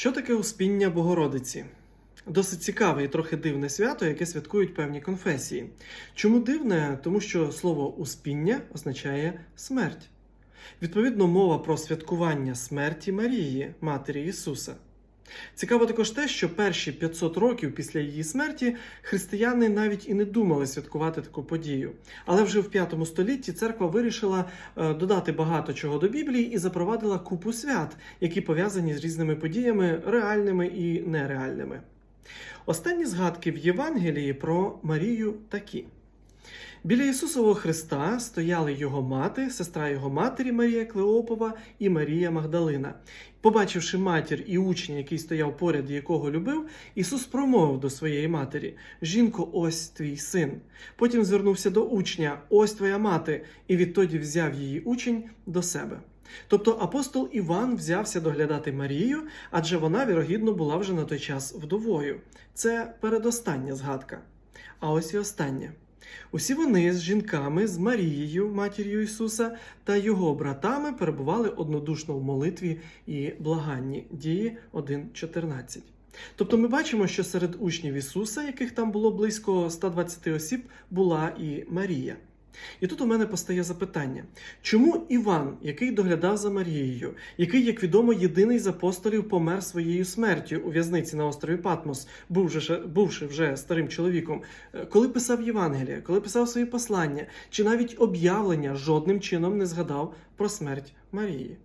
Що таке успіння Богородиці? Досить цікаве і трохи дивне свято, яке святкують певні конфесії. Чому дивне? Тому що слово успіння означає смерть. Відповідно, мова про святкування смерті Марії, Матері Ісуса. Цікаво також те, що перші 500 років після її смерті християни навіть і не думали святкувати таку подію. Але вже в 5 столітті церква вирішила е, додати багато чого до Біблії і запровадила купу свят, які пов'язані з різними подіями, реальними і нереальними. Останні згадки в Євангелії про Марію такі. Біля Ісусового Христа стояли його мати, сестра його матері Марія Клеопова і Марія Магдалина. Побачивши матір і учня, який стояв поряд, і якого любив, Ісус промовив до своєї матері: Жінко, ось твій син. Потім звернувся до учня: Ось твоя мати, і відтоді взяв її учень до себе. Тобто апостол Іван взявся доглядати Марію, адже вона, вірогідно, була вже на той час вдовою. Це передостання згадка. А ось і остання. Усі вони з жінками, з Марією, матір'ю Ісуса, та його братами перебували однодушно в молитві і благанні. Дії 1.14. Тобто ми бачимо, що серед учнів Ісуса, яких там було близько 120 осіб, була і Марія. І тут у мене постає запитання: чому Іван, який доглядав за Марією, який, як відомо, єдиний з апостолів помер своєю смертю у в'язниці на острові Патмос, бувши, вже старим чоловіком, е, коли писав Євангелія, коли писав свої послання, чи навіть об'явлення жодним чином не згадав про смерть Марії?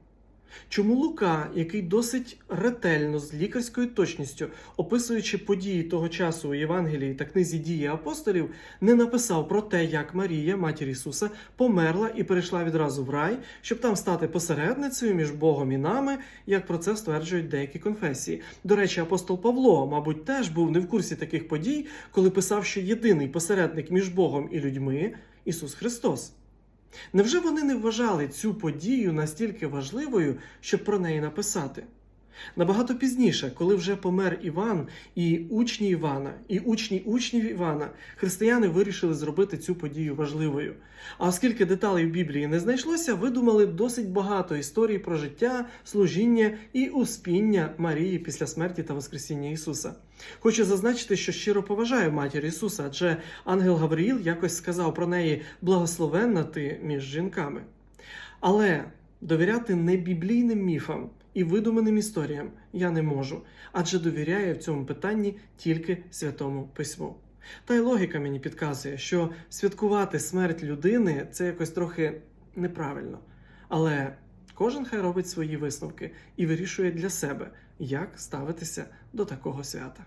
Чому Лука, який досить ретельно з лікарською точністю, описуючи події того часу у Євангелії та книзі дії апостолів, не написав про те, як Марія, матір Ісуса, померла і перейшла відразу в рай, щоб там стати посередницею між Богом і нами, як про це стверджують деякі конфесії. До речі, апостол Павло, мабуть, теж був не в курсі таких подій, коли писав, що єдиний посередник між Богом і людьми Ісус Христос. Невже вони не вважали цю подію настільки важливою, щоб про неї написати? Набагато пізніше, коли вже помер Іван і учні Івана, і учні учнів Івана, християни вирішили зробити цю подію важливою. А оскільки деталей в Біблії не знайшлося, видумали досить багато історій про життя, служіння і успіння Марії після смерті та Воскресіння Ісуса. Хочу зазначити, що щиро поважаю матір Ісуса, адже ангел Гавриїл якось сказав про неї благословенна ти між жінками. Але довіряти небіблійним міфам і видуманим історіям я не можу, адже довіряю в цьому питанні тільки святому письму. Та й логіка мені підказує, що святкувати смерть людини це якось трохи неправильно. Але кожен хай робить свої висновки і вирішує для себе, як ставитися до такого свята.